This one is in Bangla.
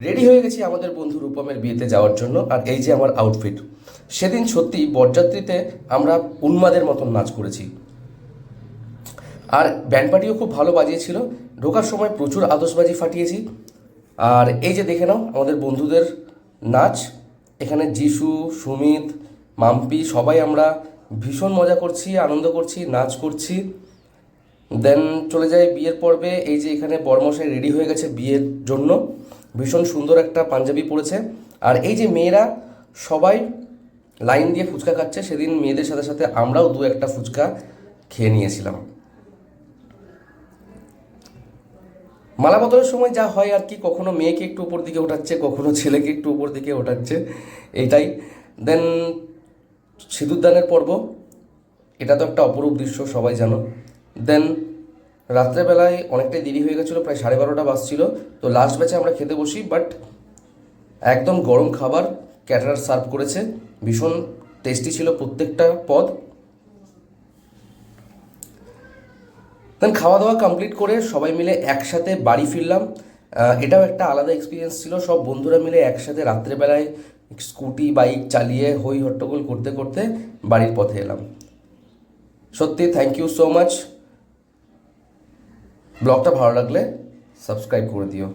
রেডি হয়ে গেছি আমাদের বন্ধু রূপমের বিয়েতে যাওয়ার জন্য, আর এই যে আমার আউটফিট সেদিন সত্যি বরযাত্রীতে আমরা উন্মাদের মতন নাচ করেছি। আর ব্যান্ড পার্টিও খুব ভালো বাজিয়েছিল। ঢোকার সময় প্রচুর আতশবাজি ফাটিয়েছি। আর এই যে দেখে নাও, আমাদের বন্ধুদের নাচ। এখানে যিশু সুমিত, মাম্পি, সবাই আমরা ভীষণ মজা করছি, আনন্দ করছি, নাচ করছি। দেন চলে যাই বিয়ের পর্বে। এই যে এখানে বরমশাই রেডি হয়ে গেছে বিয়ের জন্য। ভীষণ সুন্দর একটা পাঞ্জাবি পরেছে। আর এই যে মেয়েরা সবাই লাইন দিয়ে ফুচকা খাচ্ছে, সেদিন মেয়েদের সাথে সাথে আমরাও দু একটা ফুচকা খেয়ে নিয়েছিলাম। মালা বদলের সময় যা হয় আর কি, কখনো মেয়েকে একটু উপর দিকে ওঠাচ্ছে, কখনো ছেলেকে একটু উপর দিকে ওঠাচ্ছে, এটাই। দেন সিঁদুরদানের পর্ব, এটা তো একটা অপরূপ দৃশ্য, সবাই জানো। দেন রাত্রেবেলায় অনেকটাই দেরি হয়ে গেছিল, প্রায় সাড়ে বারোটা বাজছিল। তো লাস্ট ব্যাচে আমরা খেতে বসি বাট একদম গরম খাবার ক্যাটারার সার্ভ করেছে। ভীষণ টেস্টি ছিল প্রত্যেকটা পদ। দেন খাওয়া দাওয়া কমপ্লিট করে সবাই মিলে একসাথে বাড়ি ফিরলাম। এটাও একটা আলাদা এক্সপিরিয়েন্স ছিল। সব বন্ধুরা মিলে একসাথে রাত্রেবেলায় স্কুটি বাইক চালিয়ে হই হট্টগোল করতে করতে বাড়ির পথে এলাম। সত্যি থ্যাংক ইউ সো মাচ ব্লগটা ভালো লাগলে সাবস্ক্রাইব করে দিও